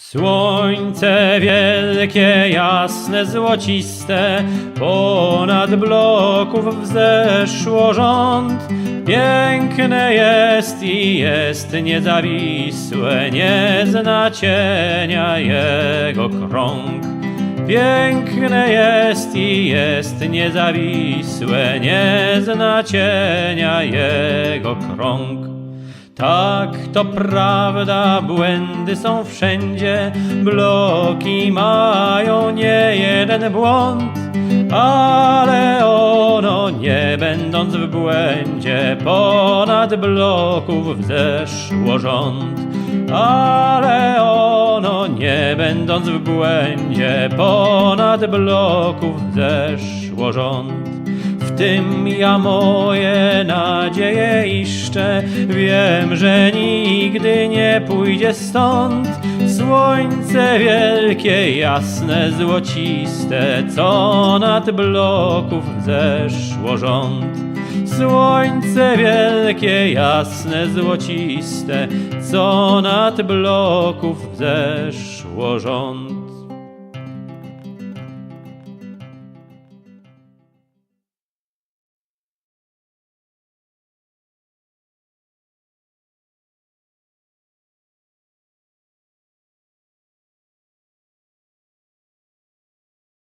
Słońce wielkie, jasne, złociste, ponad bloków wzeszło rząd. Piękne jest i jest niezawisłe, nie zna cienia jego krąg. Piękne jest i jest niezawisłe, nie zna cienia jego krąg. Tak, to prawda, błędy są wszędzie, bloki mają nie jeden błąd, ale ono, nie będąc w błędzie, ponad bloków wzeszło rząd. Ale ono, nie będąc w błędzie, ponad bloków wzeszło rząd. Tym ja moje nadzieje iszczę, wiem, że nigdy nie pójdzie stąd. Słońce wielkie, jasne, złociste, co nad bloków wzeszło rząd. Słońce wielkie, jasne, złociste, co nad bloków wzeszło rząd.